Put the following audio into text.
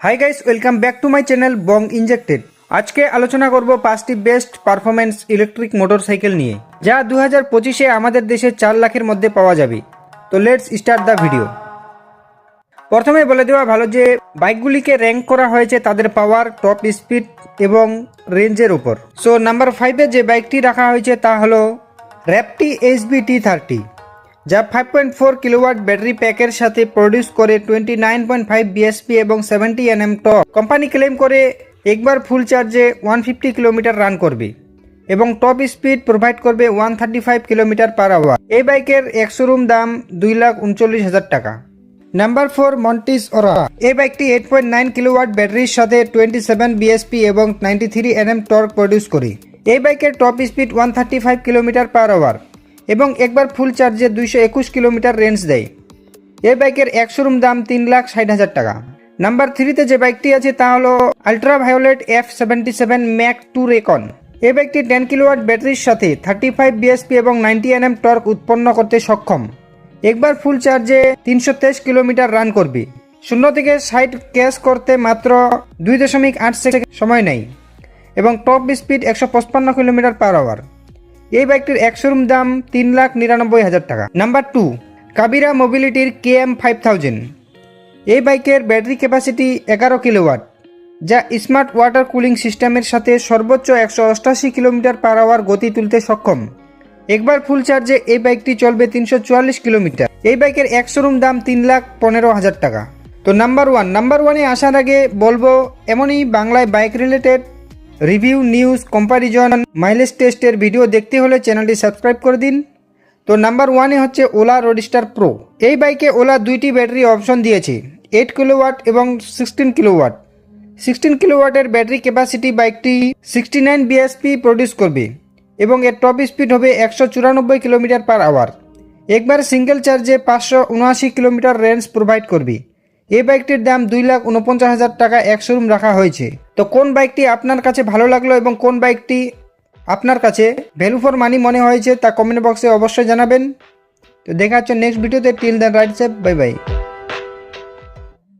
Hi guys welcome back to my channel bong injected আজকে আলোচনা করব পাঁচটি বেস্ট পারফরমেন্স ইলেকট্রিক মোটরসাইকেল নিয়ে, যা দু হাজার পঁচিশে আমাদের দেশে চার লাখের মধ্যে পাওয়া যাবে। তো লেটস স্টার্ট দ্য ভিডিও প্রথমে বলে দেওয়া ভালো যে বাইকগুলিকে র্যাঙ্ক করা হয়েছে তাদের পাওয়ার টপ স্পিড এবং রেঞ্জের উপর। সো নাম্বার ফাইভে যে বাইকটি রাখা হয়েছে তা হলো র্যাপটি এইচবি টি থার্টি যা five point four kilowatt battery প্যাকের সাথে প্রডিউস করে twenty nine point five BHP এবং seventy NM top company claim করে একবার ফুল চার্জে ওয়ান ফিফটি কিলোমিটার রান করবে এবং টপ স্পিড প্রোভাইড করবে one thirty five kilometre per hour এই বাইকের একশোরুম দাম দুই লাখ উনচল্লিশ হাজার টাকা। নাম্বার ফোর মন্টিস ওরা এই বাইকটি এইট পয়েন্ট নাইন কিলোওয়াট ব্যাটারির সাথে টোয়েন্টি সেভেন বিএসপি এবং ninety three Nm torque produce করে। এই বাইকের top speed one thirty five kilometre per hour এবং একবার ফুল চার্জে দুইশো একুশ কিলোমিটার রেঞ্জ দেয়। এই বাইকের এক শোরুম দাম তিন লাখ ষাট হাজার টাকা। নাম্বার থ্রিতে যে বাইকটি আছে তা হলো ultra violet F seventy seven mach two recon. এই বাইকটি টেন কিলোওয়াট ব্যাটারির সাথে থার্টি ফাইভ বিএসপি এবং নাইনটি এনএম টর্ক উৎপন্ন করতে সক্ষম। একবার ফুল চার্জে তিনশো তেইশ কিলোমিটার রান করবে। শূন্য থেকে ষাট ক্যাশ করতে মাত্র দুই দশমিক আট সেকেন্ড সময় নেয় এবং টপ স্পিড একশো পঁচপান্ন কিলোমিটার পার আওয়ার। এই বাইকটির এক শোরুম দাম তিন লাখ নিরানব্বই হাজার টাকা। নাম্বার টু, কাবিরা মোবিলিটির কে এম ফাইভ থাউজেন্ড। এই বাইকের ব্যাটারি ক্যাপাসিটি এগারো কিলোওয়াট, যা স্মার্ট ওয়াটার কুলিং সিস্টেমের সাথে সর্বোচ্চ একশো অষ্টাশি কিলোমিটার পার আওয়ার গতি তুলতে সক্ষম। একবার ফুল চার্জে এই বাইকটি চলবে তিনশো চুয়াল্লিশ কিলোমিটার। এই বাইকের এক শোরুম দাম তিন লাখ পনেরো হাজার টাকা। তো নাম্বার ওয়ান, নাম্বার ওয়ানে আসার আগে বলব, এমনই বাংলায় bike related review, news comparison mileage টেস্টের ভিডিও দেখতে হলে চ্যানেলটি সাবস্ক্রাইব করে দিন। তো নাম্বার ওয়ানে হচ্ছে ওলা রোডিস্টার প্রো এই বাইকে ওলা দুইটি ব্যাটারি অপশন দিয়েছে এইট কিলোওয়াট এবং সিক্সটিন কিলোওয়াট সিক্সটিন কিলোওয়াটের ব্যাটারি ক্যাপাসিটি বাইকটি সিক্সটি নাইন বিএসপি প্রডিউস করবে এবং এর টপ স্পিড হবে একশো চুরানব্বই কিলোমিটার পার আওয়ার একবার সিঙ্গেল চার্জে পাঁচশো উনআশি কিলোমিটার রেঞ্জ প্রোভাইড করবে। এই বাইকটির দাম দুই লাখ উনপঞ্চাশ হাজার টাকা এক শোরুম রাখা হয়েছে। তো কোন বাইকটি আপনার কাছে ভালো লাগল এবং কোন বাইকটি আপনার কাছে ভ্যালু ফর মানি মনে হয়েছে তা কমেন্ট বক্সে অবশ্যই জানাবেন। তো দেখা হচ্ছে নেক্সট ভিডিওতে till then ride safe bye bye